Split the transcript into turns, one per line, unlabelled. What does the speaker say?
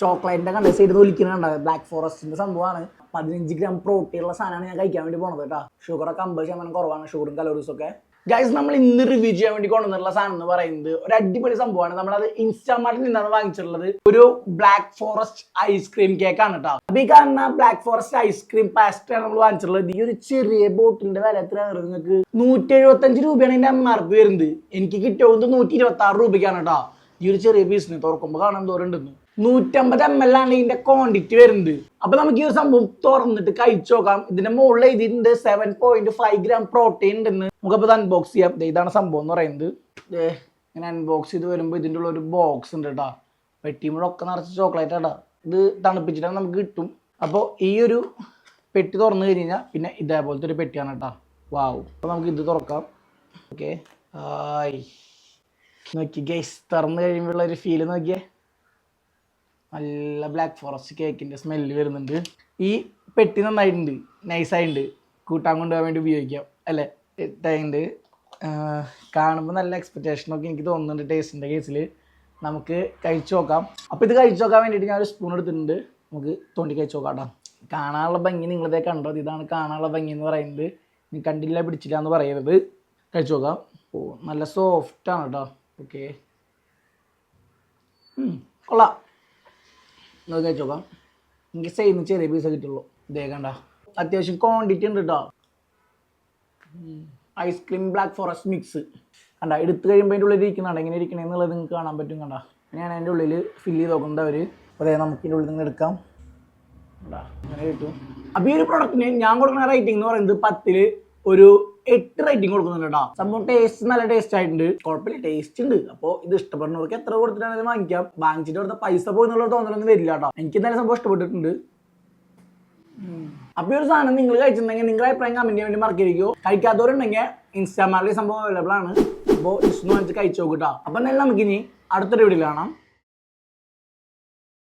ചോക്ലേറ്റിന്റെ കണ്ടസ് ചെയ്ത് ഒലിക്കുന്നുണ്ട് ബ്ലാക്ക് ഫോറസ്റ്റിന്റെ സംഭവമാണ്. പതിനഞ്ച് ഗ്രാം പ്രോട്ടീൻ ഉള്ള സാധനമാണ് ഞാൻ കഴിക്കാൻ വേണ്ടി പോണത് കേട്ടോ. ഷുഗറൊക്കെ അമ്പത് ശതമാനം കുറവാണ് ഷുഗറും കലോറീസും ഒക്കെ. ഗൈസ് നമ്മൾ ഇന്ന് റിവ്യൂ ചെയ്യാൻ വേണ്ടി കൊണ്ടുവന്നിട്ടുള്ള സാധനം എന്ന് പറയുന്നത് ഒരു അടിപൊളി സംഭവമാണ്. നമ്മളത് ഇൻസ്റ്റാമാർട്ടിൽ നിന്നാണ് വാങ്ങിച്ചിട്ടുള്ളത്. ഒരു ബ്ലാക്ക് ഫോറസ്റ്റ് ഐസ്ക്രീം കേക്ക് ആണ് കേട്ടോ. അപ്പൊ ഈ കാണുന്ന ബ്ലാക്ക് ഫോറസ്റ്റ് ഐസ്ക്രീം പാസ്റ്റാണ് നമ്മൾ വാങ്ങിച്ചിട്ടുള്ളത്. ഈ ഒരു ചെറിയ ബോട്ടിലിന്റെ വില എത്രയാണ് നിങ്ങൾക്ക്? നൂറ്റി എഴുപത്തി അഞ്ച് രൂപയാണ് ഇതിന്റെ എം ആർ പി വരുന്നത്. എനിക്ക് കിട്ടിയത് നൂറ്റി ഇരുപത്തി ആറ് രൂപയ്ക്കാണ് കേട്ടോ. ഈ ഒരു ചെറിയ പീസിന് തുറക്കുമ്പോൾ കാണാൻ ദൂരം ഉണ്ടെന്ന് നൂറ്റമ്പത് എം എൽ ആണ് ഇതിന്റെ ക്വാണ്ടിറ്റി വരുന്നത്. അപ്പൊ നമുക്ക് ഈ സംഭവം തുറന്നിട്ട് കഴിച്ചു നോക്കാം. ഇതിന്റെ മുകളിൽ ഇതിന്റെ seven point five gram protein ഉണ്ടെന്ന്. നമുക്കപ്പോൾ അൺബോക്സ് ചെയ്യാം. ഇതാണ് സംഭവം എന്ന് പറയുന്നത്. ഇങ്ങനെ അൺബോക്സ് ചെയ്ത് വരുമ്പോൾ ഇതിന്റെ ഉള്ള ഒരു ബോക്സ് ഉണ്ട് കേട്ടോ പെട്ടിയുമ്പോഴൊക്കെ നിറച്ച് ചോക്ലേറ്റ് ആട്ടാ ഇത് തണുപ്പിച്ചിട്ട് നമുക്ക് കിട്ടും. അപ്പോൾ ഈ ഒരു പെട്ടി തുറന്നു കഴിഞ്ഞാൽ പിന്നെ ഇതേപോലത്തെ ഒരു പെട്ടിയാണ് കേട്ടോ വാവ് അപ്പോൾ നമുക്ക് ഇത് തുറക്കാം. ഓക്കെ ആയി. നോക്കി ഗൈസ് തുറന്നു കഴിയുമ്പോഴുള്ള ഒരു ഫീൽ നോക്കിയേ. നല്ല ബ്ലാക്ക് ഫോറസ്റ്റ് കേക്കിന്റെ സ്മെല്ല് വരുന്നുണ്ട്. ഈ പെട്ടി നന്നായിട്ടുണ്ട് നൈസായിട്ടുണ്ട് കൂട്ടാൻ കൊണ്ടുപോകാൻ വേണ്ടി ഉപയോഗിക്കാം അല്ലേ? ഇട്ടുണ്ട് കാണുമ്പോൾ നല്ല എക്സ്പെക്റ്റേഷനൊക്കെ എനിക്ക് തോന്നുന്നുണ്ട് ടേസ്റ്റിന്റെ കേസിൽ നമുക്ക് കഴിച്ചു നോക്കാം. അപ്പോൾ ഇത് കഴിച്ചു നോക്കാൻ വേണ്ടിയിട്ട് ഞാൻ ഒരു സ്പൂൺ എടുത്തിട്ടുണ്ട്. നമുക്ക് തോണ്ടി കഴിച്ചു നോക്കാം കേട്ടോ കാണാനുള്ള ഭംഗി നിങ്ങളിതേ കണ്ടത്. ഇതാണ് കാണാനുള്ള ഭംഗി എന്ന് പറയുന്നത്. നീ കണ്ടില്ല പിടിച്ചില്ല എന്ന് പറയരുത്. കഴിച്ചു നോക്കാം. ഓ നല്ല സോഫ്റ്റാണ് കേട്ടോ ഓക്കെ കൊള്ളാം. നമുക്ക് കഴിച്ചു നോക്കാം. എനിക്ക് സെയിം ചെറിയ പീസ് കിട്ടുള്ളൂ ഇതേ കണ്ട. അത്യാവശ്യം ക്വാണ്ടിറ്റി ഉണ്ട് കേട്ടോ ഐസ്ക്രീം ബ്ലാക്ക് ഫോറസ്റ്റ് മിക്സ് കണ്ട എടുത്തു കഴിയുമ്പോൾ അതിന്റെ ഉള്ളിൽ ഇരിക്കുന്നുണ്ട് എങ്ങനെ ഇരിക്കണേ എന്നുള്ളത് നിങ്ങൾക്ക് കാണാൻ പറ്റും കണ്ട. ഞാൻ അതിന്റെ ഉള്ളിൽ ഫില്ല് ചെയ്ത് നോക്കുന്നത് അവർ അതെ നമുക്ക് ഇതിന്റെ ഉള്ളിൽ നിന്ന് എടുക്കാം. അങ്ങനെ കിട്ടും. അപ്പോൾ ഈ ഒരു പ്രൊഡക്റ്റിന് ഞാൻ കൊടുക്കുന്ന റേറ്റിംഗ് എന്ന് പറയുന്നത് പത്തിൽ ഒരു എട്ട് റേറ്റിംഗ് കൊടുക്കുന്നുണ്ട് കേട്ടോ സംഭവം ടേസ്റ്റ് നല്ല ടേസ്റ്റ് ആയിട്ടുണ്ട്. കുഴപ്പമില്ല ടേസ്റ്റ് ഉണ്ട്. അപ്പോൾ ഇത് ഇഷ്ടപ്പെടുന്നവർക്ക് എത്ര കൊടുത്തിട്ടാണെങ്കിലും വാങ്ങിക്കാം? വാങ്ങിച്ചിട്ട് കൊടുത്ത പൈസ പോയി എന്നുള്ള തോന്നലൊന്നും വരില്ല കേട്ടോ എനിക്ക് നല്ല സംഭവം ഇഷ്ടപ്പെട്ടിട്ടുണ്ട്. അപ്പൊ ഒരു സാധനം നിങ്ങൾ കഴിച്ചിട്ടുണ്ടെങ്കിൽ നിങ്ങളുടെ അഭിപ്രായം കമന്റ് ചെയ്യാൻ വേണ്ടി മറക്കിയിരിക്കുമോ കഴിക്കാത്തവരുണ്ടെങ്കിൽ ഇൻസ്റ്റാമാറിൽ സംഭവം അവൈലബിൾ ആണ്. അപ്പോൾ ഇഷ്ടം വാങ്ങിച്ച് കഴിച്ചു നോക്കിട്ടോ അപ്പോൾ എന്തായാലും നമുക്കിനി അടുത്തൊരു വീഡിയോ കാണാം.